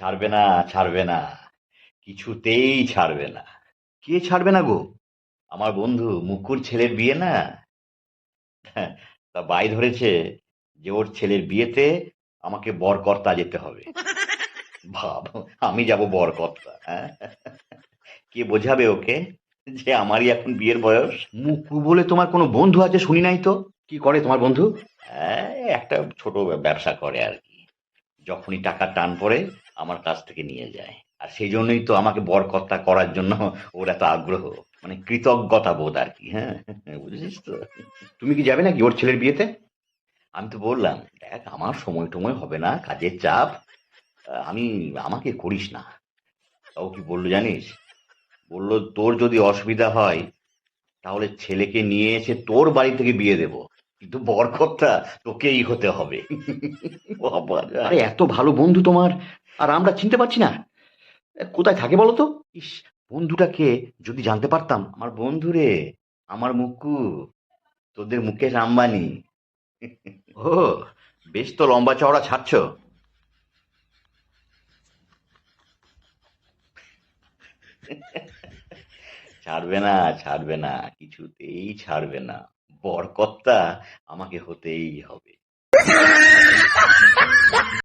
ছাড়বে না ছাড়বে না। কিছুতেই ছাড়বে না। কে ছাড়বে না গো? আমার বন্ধু মুকুর ছেলের বিয়ে না? তা বাই ধরেছে যে ওর ছেলের বিয়েতে আমাকে বরকর্তা যেতে হবে। ভাব আমি যাব বরকর্তা হ্যাঁ? কে বোঝাবে ওকে যে আমারই এখন বিয়ের বয়স? মুকু বলে তোমার কোনো বন্ধু আছে শুনি নাই তো? কি করে তোমার বন্ধু? হ্যাঁ একটা ছোট ব্যবসা করে আর কি। যখনই টাকা টান পড়ে আমার কাছ থেকে নিয়ে যায়। আর সেই জন্যই তো আমাকে বরকর্তা করার জন্য ওর এত আগ্রহ। মানে কৃতজ্ঞতা বোধ আর কি হ্যাঁ? বুঝেছিস তো? তুমি কি যাবে নাকি ওর ছেলের বিয়েতে? আমি তো বললাম দেখ আমার সময় টময় হবে না কাজের চাপ। আমি আমাকে করিস না। তাও কি বলল জানিস? বলল তোর যদি অসুবিধা হয় তাহলে ছেলেকে নিয়ে এসে তোর বাড়ি থেকে বিয়ে দেব। কিন্তু বরকর্তা তোকেই হতে হবে। আরে এত ভালো বন্ধু তোমার। আর আমরা চিনতে পারছি না। কোথায় থাকে বলো তো? ইস, বন্ধুটাকে যদি জানতে পারতাম। আমার বন্ধু রে আমার মুকু, তোদের মুকেশ আম্বানি। ও, বেশ তো লম্বা চওড়া ছাড়ছ। ছাড়বে না ছাড়বে না, কিছুতেই ছাড়বে না। বরকর্তা আমাকে হতেই হবে।